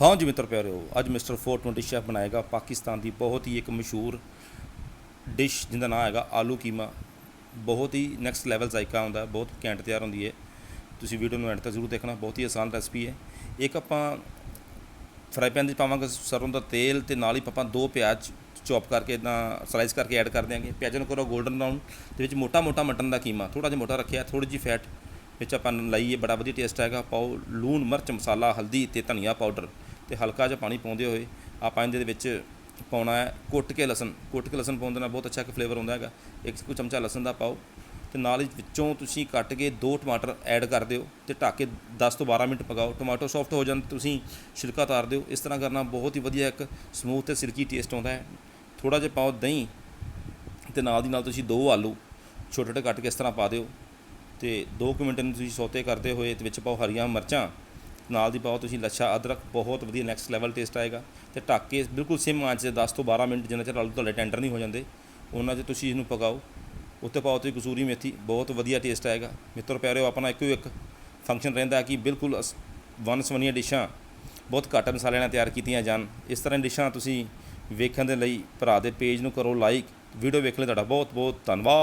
ਹਾਂ ਜੀ ਮਿੱਤਰ ਪਿਆਰਿਓ, ਅੱਜ ਮਿਸਟਰ 420 ਸ਼ੈਫ ਬਣਾਏਗਾ ਪਾਕਿਸਤਾਨ ਦੀ ਬਹੁਤ ਹੀ ਇੱਕ ਮਸ਼ਹੂਰ ਡਿਸ਼ ਜਿਹਦਾ ਨਾਮ ਹੈਗਾ ਆਲੂ ਕੀਮਾ। ਬਹੁਤ ਹੀ ਨੈਕਸਟ ਲੈਵਲ ਜ਼ਾਇਕਾ ਹੁੰਦਾ, ਬਹੁਤ ਘੈਂਟ ਤਿਆਰ ਹੁੰਦੀ ਹੈ। ਤੁਸੀਂ ਵੀਡੀਓ ਨੂੰ ਐਂਡ ਤੱਕ ਜ਼ਰੂਰ ਦੇਖਣਾ, ਬਹੁਤ ਹੀ ਆਸਾਨ ਰੈਸਪੀ ਹੈ। ਇੱਕ ਆਪਾਂ ਫਰਾਈ ਪੈਨ 'ਚ ਪਾਵਾਂਗੇ ਸਰੋਂ ਦਾ ਤੇਲ ਤੇ ਨਾਲ ਹੀ ਆਪਾਂ ਦੋ ਪਿਆਜ਼ ਚੌਪ ਕਰਕੇ ਇਦਾਂ ਸਲਾਈਸ ਕਰਕੇ ਐਡ ਕਰ ਦਿਆਂਗੇ। ਪਿਆਜ਼ਾਂ ਨੂੰ ਕਰੋ 골ਡਨ ਬਰਾਊਨ ਤੇ ਵਿੱਚ ਮੋਟਾ ਮੋਟਾ ਮਟਨ ਦਾ ਕੀਮਾ ਥੋੜਾ ਜਿਹਾ ਮੋਟਾ ਰੱਖਿਆ ਥੋੜੀ ਜਿਹੀ ਫੈਟ ਵਿੱਚ ਆਪਾਂ ਲਾਈਏ, ਬੜਾ ਵਧੀਆ ਟੇਸਟ ਆਏਗਾ ਪਾਓ ਲੂਣ, ਮਿਰਚ, ਮਸਾਲਾ, ਹਲਦੀ ਤੇ ਧਨੀਆ ਪਾਊਡਰ ਤੇ ਹਲਕਾ ਜਿਹਾ ਪਾਣੀ ਪਾਉਂਦੇ ਹੋਏ ਆਪਾਂ ਇਹਦੇ ਵਿੱਚ ਪਾਉਣਾ ਹੈ ਕੁੱਟ ਕੇ ਲਸਣ, ਕੁੱਟ ਕੇ ਲਸਣ ਪਾਉਣ ਦੇ ਨਾਲ ਬਹੁਤ ਅੱਛਾ ਇੱਕ ਫਲੇਵਰ ਹੁੰਦਾ ਹੈਗਾ। ਇੱਕ ਕੁ ਚਮਚਾ ਲਸਣ ਦਾ ਪਾਓ ਤੇ ਨਾਲ ਹੀ ਵਿੱਚੋਂ ਤੁਸੀਂ ਕੱਟ ਕੇ ਦੋ ਟਮਾਟਰ ਐਡ ਕਰ ਦਿਓ ਤੇ ਢੱਕ ਕੇ 10 ਤੋਂ 12 ਮਿੰਟ ਪਕਾਓ। ਟਮਾਟਰ ਸੌਫਟ ਹੋ ਜਾਣ ਤੁਸੀਂ ਛਿਲਕਾ ਤਾਰ ਦਿਓ। ਇਸ ਤਰ੍ਹਾਂ ਕਰਨਾ ਬਹੁਤ ਹੀ ਵਧੀਆ ਇੱਕ ਸਮੂਥ ਤੇ ਸਿਲਕੀ ਟੇਸਟ ਆਉਂਦਾ ਹੈ। ਥੋੜਾ ਜਿਹਾ ਪਾਓ ਦਹੀਂ ਤੇ ਨਾਲ ਦੀ ਨਾਲ ਤੁਸੀਂ ਦੋ ਆਲੂ ਛੋਟੇ ਛੋਟੇ ਕੱਟ ਕੇ ਇਸ ਤਰ੍ਹਾਂ ਪਾ ਦਿਓ ਤੇ 2 ਮਿੰਟ ਨੂੰ ਤੁਸੀਂ ਸੌਤੇ ਕਰਦੇ ਹੋਏ ਤੇ ਵਿੱਚ ਪਾਓ ਹਰੀਆਂ ਮਿਰਚਾਂ। ਨਾਲ ਦੀ ਪਾਓ, ਤੁਸੀਂ ਲੱਛਾ, ਅਦਰਕ ਬਹੁਤ ਵਧੀਆ ਨੈਕਸਟ ਲੈਵਲ ਟੇਸਟ ਆਏਗਾ। ਤੇ ਢੱਕ ਕੇ ਬਿਲਕੁਲ ਸਿਮ ਆਂਚ ਤੇ 10 ਤੋਂ 12 ਮਿੰਟ ਜਿੰਨਾ ਚਿਰ ਆਲੂ ਤੁਹਾਡੇ ਟੈਂਡਰ ਨਹੀਂ ਹੋ ਜਾਂਦੇ, ਉਹਨਾਂ 'ਚ ਤੁਸੀਂ ਇਹਨੂੰ ਪਕਾਓ। ਉੱਤੇ ਪਾਓ ਤੁਸੀਂ ਕਸੂਰੀ ਮੇਥੀ, ਬਹੁਤ ਵਧੀਆ ਟੇਸਟ ਆਏਗਾ। ਮਿੱਤਰ, ਪਿਆਰਿਓ, ਆਪਣਾ ਇੱਕੋ ਇੱਕ ਫੰਕਸ਼ਨ ਰਹਿੰਦਾ ਕਿ ਬਿਲਕੁਲ ਅਸ- ਵੰਨ ਸਵੰਨੀਆਂ ਡਿਸ਼ਾਂ ਬਹੁਤ ਘੱਟ ਮਸਾਲਿਆਂ ਨਾਲ ਤਿਆਰ ਕੀਤੀਆਂ ਜਾਣ। ਇਸ ਤਰ੍ਹਾਂ ਦੀਆਂ ਡਿਸ਼ਾਂ ਤੁਸੀਂ ਵੇਖਣ ਦੇ ਲਈ ਭਰਾ ਦੇ ਪੇਜ ਨੂੰ ਕਰੋ ਲਾਈਕ ਵੀਡੀਓ ਵੇਖਣ ਲਈ ਤੁਹਾਡਾ ਬਹੁਤ ਬਹੁਤ ਧੰਨਵਾਦ।